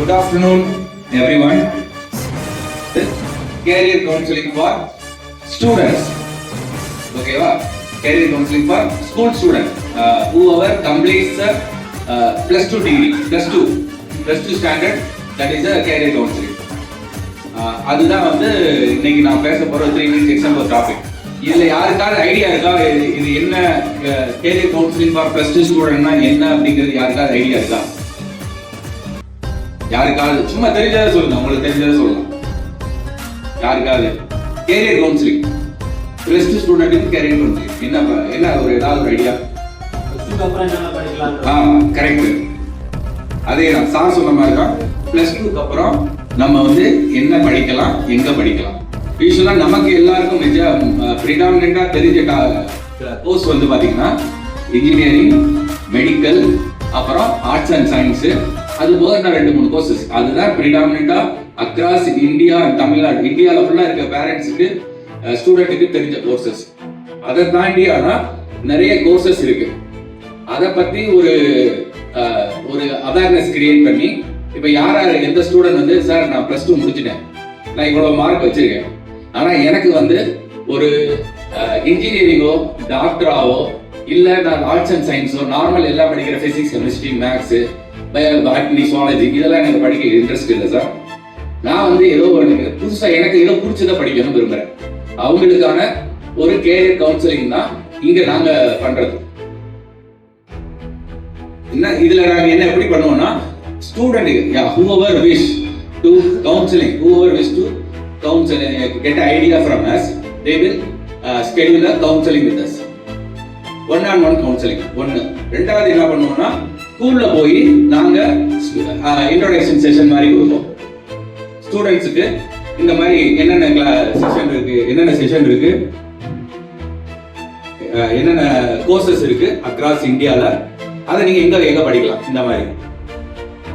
Good afternoon everyone career counselling for students ஓகேவா career counselling for school student who are completes plus two degree plus two plus two standard that is a career counselling அதுதான் வந்து இன்னைக்கு நான் பேச போகிற three minutes example topic இதில் யாருக்காவது idea இருக்கா இது என்ன career counselling for plus two ஸ்டூடெண்ட்னா என்ன அப்படிங்கிறது யாருக்காவது ஐடியா இருக்கா யாருக்காவது சும்மா தெரிஞ்சதை சொல்லுங்க உங்களுக்கு தெரிஞ்சதை சொல்லலாம். யாருக்காவது? கேரியர் கவுன்சிலிங் பிளஸ் டூ ஸ்டூடெண்ட்டுக்கு கேரியர் கவுன்சிலிங் என்ன என்ன ஒரு ஏதாவது ஒரு ஐடியா ஆ கரெக்ட் அதே தான் சார் சொன்ன மாதிரி தான் பிளஸ் டூக்கு அப்புறம் நம்ம வந்து என்ன படிக்கலாம் எங்க படிக்கலாம். யூஸ்வலா நமக்கு எல்லாருக்கும் மெஜா ப்ரிடாமினா தெரிஞ்ச கோர்ஸ் வந்து பாத்தீங்கன்னா இன்ஜினியரிங் மெடிக்கல் அப்புறம் ஆர்ட்ஸ் அண்ட் சயின்ஸ் அது போக நான் ரெண்டு மூணு கோர்சஸ் அதுதான் predominantly across India and Tamil Nadu இந்தியாவில் ஃபுல்லாக இருக்க பேரண்ட்ஸுக்கு ஸ்டூடெண்ட்டுக்கு தெரிஞ்ச கோர்சஸ் அதை தாண்டி ஆனால் நிறைய கோர்சஸ் இருக்கு. அதை பத்தி ஒரு ஒரு அவேர்னஸ் கிரியேட் பண்ணி இப்போ யார் யார் எந்த ஸ்டூடெண்ட் வந்து சார் நான் ப்ளஸ் டூ முடிச்சிட்டேன். நான் இவ்வளோ மார்க் வச்சிருக்கேன். ஆனா எனக்கு வந்து ஒரு இன்ஜினியரிங்கோ டாக்டராவோ இல்ல நான் ஆர்ட்ஸ் அண்ட் சயின்ஸோ நார்மல் எல்லாம் படிக்கிற physics chemistry maths botany zoology இதெல்லாம் எனக்கு படிக்க இன்ட்ரெஸ்ட் இல்லை சார் நான் வந்து ஏதோ எனக்கு புதுசாக எனக்கு ஏதோ பிடிச்சதை படிக்கணும்னு விரும்புகிறேன் அவங்களுக்கான ஒரு கேரியர் கவுன்சிலிங் தான் இங்கே நாங்கள் பண்ணுறது என்ன இதில் நாங்கள் என்ன எப்படி பண்ணுவோம்னா student yeah whoever wish to counseling whoever wish to counsel uh, get an idea from us they will uh, one on one counselling ஒன்று ரெண்டாவது என்ன பண்ணுவோம்னா ஸ்கூல்ல போய் நாங்க இன்ட்ரோடக்ஷன் செஷன் மாதிரி கொடுப்போம் ஸ்டூடெண்ட்ஸுக்கு இந்த மாதிரி என்னென்ன செஷன் இருக்கு என்னென்ன செஷன் இருக்கு என்னென்ன கோர்சஸ் இருக்கு அக்ராஸ் இந்தியால அதை நீங்க எங்க எங்க படிக்கலாம்? இந்த மாதிரி.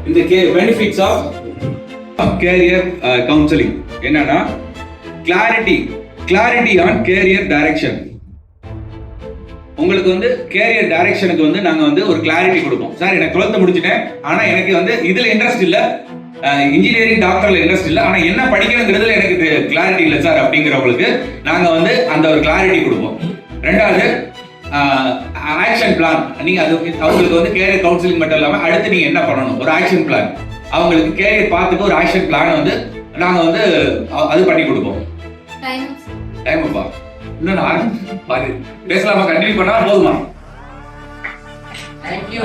இந்த key benefits of career counselling என்னன்னா clarity clarity on career direction உங்களுக்கு வந்து கேரியர் டைரக்ஷனுக்கு வந்து நாங்க வந்து ஒரு கிளாரிட்டி கொடுப்போம். சார் எனக்கு டுவெல்த் முடிச்சிட்டேன். ஆனா எனக்கு வந்து இதுல இன்ட்ரெஸ்ட் இல்ல. இன்ஜினியரிங் டாக்டர்ல இன்ட்ரெஸ்ட் இல்ல. ஆனா என்ன படிக்கணுங்கிறதுல எனக்கு கிளாரிட்டி இல்ல சார் அப்படிங்கிறவங்களுக்கு நாங்க வந்து அந்த ஒரு கிளாரிட்டி கொடுப்போம். ரெண்டாவது ஆக்ஷன் பிளான் நீங்க அது அவங்களுக்கு வந்து கேரியர் கவுன்சிலிங் மட்டும் இல்லாம அடுத்து நீங்க என்ன பண்ணணும்? ஒரு ஆக்ஷன் பிளான் அவங்களுக்கு கேரியர் பார்த்துட்டு ஒரு ஆக்ஷன் பிளான் வந்து நாங்க வந்து அது பண்ணி கொடுப்போம். டைம் அப்பா. இன்னும் நான் பாரு. பேசலாமா? கண்டினியூ பண்ணா போதுமா? தேங்க்யூ